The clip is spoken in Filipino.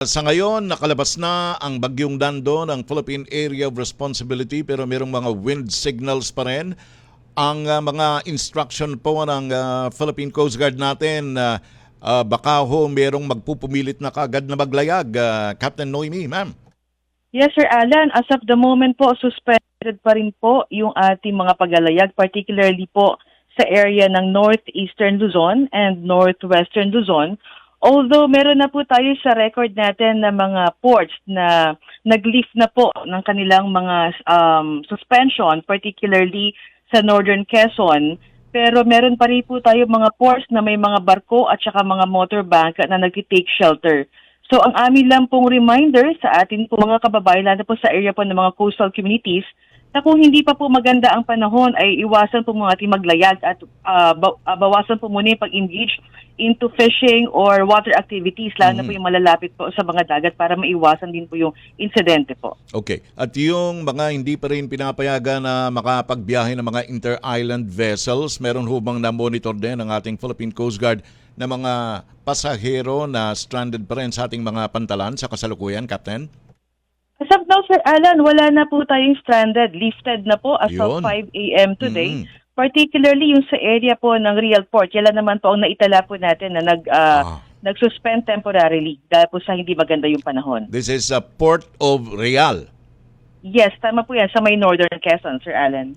Sa ngayon, nakalabas na ang bagyong Dando ng Philippine Area of Responsibility pero mayroong mga wind signals pa rin. Ang ah, mga instruction po ng ah, Philippine Coast Guard natin, ah, ah, baka ho merong magpupumilit na kagad na maglayag. Ah, Captain Noemi, ma'am. Yes, Sir Alan. As of the moment po, suspended pa rin po yung ating mga pagalayag, particularly po sa area ng northeastern Luzon and northwestern Luzon. Although meron na po tayo sa record natin na mga ports na nag-lift na po ng kanilang mga um, suspension, particularly sa northern Quezon. Pero meron pa rin po tayo mga ports na may mga barko at saka mga motorbank na nag-take shelter. So ang amin lang pong reminder sa atin po mga kababayan, lalo po sa area po ng mga coastal communities, na kung hindi pa po maganda ang panahon ay iwasan po mga ating maglayag at ah, bawasan po muna yung pag-engage into fishing or water activities, lalo na po yung malalapit po sa mga dagat para maiwasan din po yung insidente po. Okay. At yung mga hindi pa rin pinapayagan na makapagbiyahe ng mga inter-island vessels, meron ho bang na-monitor din ng ating Philippine Coast Guard na mga pasahero na stranded pa rin sa ating mga pantalan sa kasalukuyan, Captain? Now, Sir Alan, wala na po tayong stranded. Lifted na po as Yun. of 5 a.m. today. Mm. Particularly yung sa area po ng Real Port. Yan naman po ang naitala po natin na nag, Ah. ah, nag-suspend temporarily dahil po sa hindi maganda yung panahon. This is a Port of Real. Yes, tama po yan sa may Northern Quezon, Sir Alan.